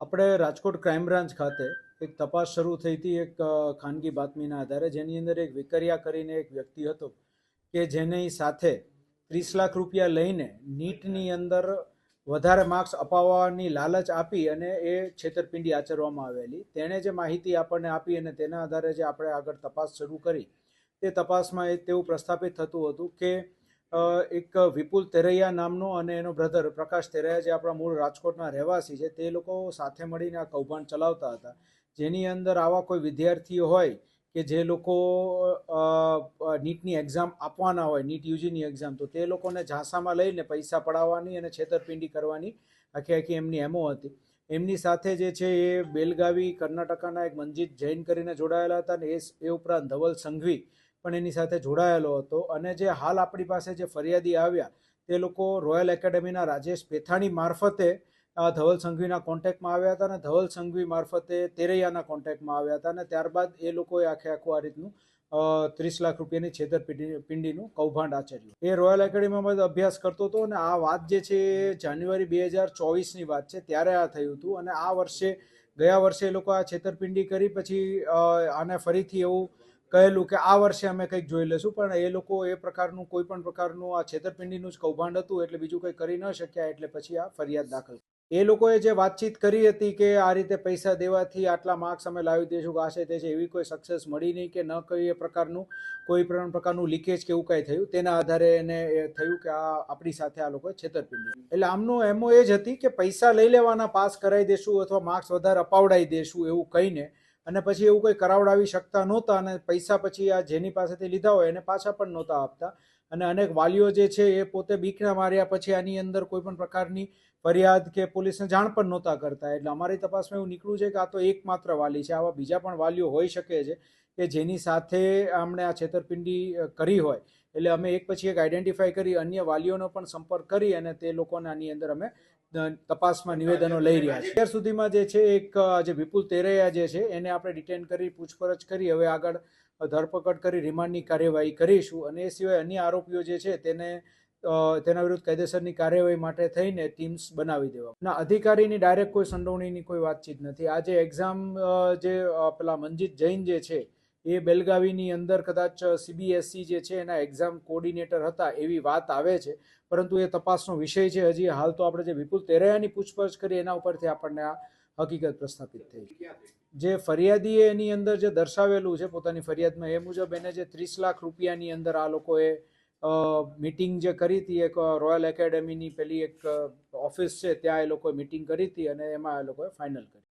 આપણે Rajkot crime branch ખાતે એક તપાસ શરૂ થઈ હતી એક ખાનગી બાતમીના આધારે, જેની અંદર એક વિકરિયા કરીને એક વ્યક્તિ હતો કે જેની સાથે ત્રીસ લાખ રૂપિયા લઈને નીટની અંદર વધારે માર્ક્સ અપાવવાની લાલચ આપી અને એ છેતરપિંડી આચરવામાં આવેલી. તેણે જે માહિતી આપણને આપી અને તેના આધારે જે આપણે આગળ તપાસ શરૂ કરી, તે તપાસમાં એ તેવું પ્રસ્થાપિત થતું હતું કે એક વિપુલ તેરૈયા નામનો અને એનો બ્રધર પ્રકાશ તેરૈયા જે આપણા મૂળ રાજકોટના રહેવાસી છે, તે લોકો સાથે મળીને આ કૌભાંડ ચલાવતા હતા. જેની અંદર આવા કોઈ વિદ્યાર્થીઓ હોય કે જે લોકો નીટની એક્ઝામ આપવાના હોય, નીટ યુજીની એક્ઝામ તો તે લોકોને ઝાંસામાં લઈને પૈસા પડાવવાની અને છેતરપિંડી કરવાની આખી આખી એમની એમો હતી. એમની સાથે જે છે એ બેલગાવી કર્ણાટકાના એક મંજીત જૈન કરીને જોડાયેલા હતા અને એ ઉપરાંત ધવલ સંઘવી પણ એની સાથે જોડાયેલો હતો અને જે હાલ આપણી પાસે જે ફરિયાદી આવ્યા, તે લોકો રોયલ એકેડેમીના રાજેશ પેથાણી મારફતે ધવલ સંઘવીના કોન્ટેક્ટમાં આવ્યા હતા અને ધવલ સંઘવી મારફતે તેરૈયાના કોન્ટેક્ટમાં આવ્યા હતા અને ત્યારબાદ એ લોકોએ આખે આખું આ રીતનું ત્રીસ લાખ રૂપિયાની છેતરપિંડી પિંડીનું કૌભાંડ આચર્યું. એ રોયલ એકેડેમીમાં અભ્યાસ કરતો હતો અને આ વાત જે છે એ જાન્યુઆરી બે હજાર ચોવીસની વાત છે, ત્યારે આ થયું હતું અને આ વર્ષે, ગયા વર્ષે એ લોકો આ છેતરપિંડી કરી, પછી આને ફરીથી એવું કહેલું કે આ વર્ષે અમે કંઈક જોઈ લેશું પણ એ લોકો એ પ્રકારનું, કોઈ પણ પ્રકારનું આ છેતરપિંડીનું જ કૌભાંડ હતું, એટલે બીજું કંઈ કરી ન શક્યા, એટલે પછી આ ફરિયાદ દાખલ એ લોકોએ જે વાતચીત કરી હતી કે આ રીતે પૈસા દેવાથી આટલા માર્ક્સ અમે લાવી દઈશું કે તે છે, એવી કોઈ સક્સેસ મળી નહીં કે ન કઈ એ પ્રકારનું, કોઈ પણ પ્રકારનું લીકેજ કે એવું કાંઈ થયું, તેના આધારે એને થયું કે આ આપણી સાથે આ લોકોએ છેતરપિંડી એટલે આમનો એમો એ જ હતી કે પૈસા લઈ લેવાના, પાસ કરાવી દેશું અથવા માર્ક્સ વધારે અપાવડાવી દેશું એવું કહીને અને પછી એવું કંઈ કરાવડાવી શકતા નહોતા અને પૈસા પછી આ જેની પાસેથી લીધા હોય એને પાછા પણ નહોતા આપતા. અને અનેક વાલીઓ જે છે એ પોતે બીકના માર્યા પછી આની અંદર કોઈ પણ પ્રકારની ફરિયાદ કે પોલીસને જાણ પણ નહોતા કરતા. એટલે અમારી તપાસમાં એવું નીકળ્યું છે કે આ તો એકમાત્ર વાલી છે. આવા બીજા પણ વાલીઓ હોઈ શકે છે કે જેની સાથે આમણે આ છેતરપિંડી કરી હોય. એટલે અમે એક પછી એક આઈડેન્ટિફાઈ કરી, અન્ય વાલીઓનો પણ સંપર્ક કરી અને તે લોકોને આની અંદર અમે તપાસમાં નિવેદનો લઈ રહ્યા છે. અત્યાર સુધીમાં જે છે એક જે વિપુલ તેરૈયા જે છે, એને આપણે ડિટેન કરી, પૂછપરછ કરી, હવે આગળ ધરપકડ કરી, રિમાન્ડની કાર્યવાહી કરીશું. અને એ સિવાય અન્ય આરોપીઓ જે છે, તેને તેના વિરુદ્ધ કાયદેસરની કાર્યવાહી માટે થઈને ટીમ્સ બનાવી દેવા ના, અધિકારીની ડાયરેક્ટ કોઈ સંડોવણીની કોઈ વાતચીત નથી. આજે એક્ઝામ જે પેલા મનજીત જૈન જે છે એ બેલગાવીની અંદર કદાચ સીબીએસસી જે છે એના એક્ઝામ કોર્ડિનેટર હતા એવી વાત આવે છે. પરંતુ એ તપાસનો વિષય છે હજી. હાલ તો આપણે જે વિપુલ તેરૈયાની પૂછપરછ કરી એના ઉપરથી આપણને આ હકીકત પ્રસ્થાપિત થઈ. જે ફરિયાદીએ એની અંદર જે દર્શાવેલું છે, પોતાની ફરિયાદમાં એ મુજબ એને જે ત્રીસ લાખ રૂપિયાની અંદર આ લોકોએ મિટિંગ જે કરી હતી, એક રોયલ એકેડેમીની પેલી એક ઓફિસ છે, ત્યાં એ લોકોએ મિટિંગ કરી હતી અને એમાં એ લોકોએ ફાઇનલ કરી.